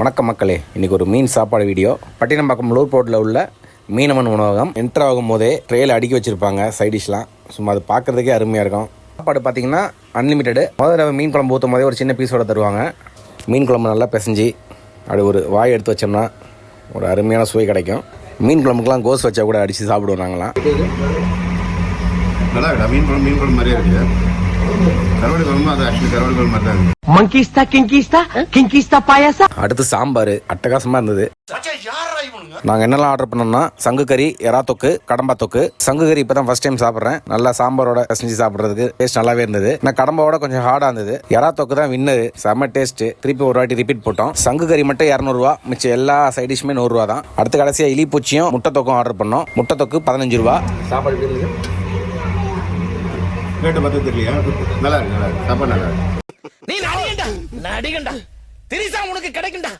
வணக்கம் மக்களே. இன்றைக்கி ஒரு மீன் சாப்பாடு வீடியோ. பட்டினம்பாக்கம் லூர்போர்ட்டில் உள்ள மீனவன் உணவகம் என்ட்ரு ஆகும் போதே ட்ரேயில் அடுக்கி வச்சுருப்பாங்க சைடிஷ்லாம் சும்மா அது பார்க்குறதுக்கே அருமையாக இருக்கும். சாப்பாடு பார்த்தீங்கன்னா அன்லிமிட்டெடு முதல்ல மீன் குழம்பு ஊற்றும் போதே ஒரு சின்ன பீஸோட தருவாங்க. மீன் குழம்பு நல்லா பிசைஞ்சு அப்படி ஒரு வாய் எடுத்து வச்சோம்னா ஒரு அருமையான சுவை கிடைக்கும். மீன் குழம்புக்கெலாம் கோஸ் வச்சா கூட அடித்து சாப்பிடுவோம் நாங்களாம். நல்லா மீன் குழம்பு மீன் குழம்பு மாதிரியே இருக்குது கருவாடு குழம்பு அது ஆக்சுவலி தான் இருக்கு. அடுத்து சாம்பார் அட்டகாசமா இருந்தது. நாங்க என்னெல்லாம் ஆர்டர் பண்ணோம்னா சங்குக்கறி கறி எறா தொக்கு கடம்பா தொக்கு. சங்கு கறி இப்பதான் ஃபர்ஸ்ட் டைம் சாப்பிடுறேன். நல்லா சாம்பாரோட செஞ்சு சாப்பிடுறதுக்கு டேஸ்ட் நல்லாவே இருந்தது. நான் கடம்பாவோட கொஞ்சம் ஹார்டா இருந்தது. எறா தொக்கு தான் வின்னர் செம்ம டேஸ்ட் திருப்பி ஒரு வாட்டி ரிப்பீட் போட்டோம். சங்கு கறி மட்டும் இரநூறுவா. மிச்சம் எல்லா சைடிஷுமே நூறுரூவா தான். அடுத்து கடைசியா இலிப்பூச்சியும் முட்டை தொக்கும் ஆர்டர் பண்ணோம். முட்டை தொக்கு பதினஞ்சு ரூபா. சாப்பாடு ரேட்டு பார்த்து தெரியலையா? நல்லா இருக்கு நல்லா இருக்கு. சாப்பாடு நல்லா இருக்கு. நீ நடிகண்டா நடிகண்டா திரிசா உனக்கு கிடைக்கும்டா.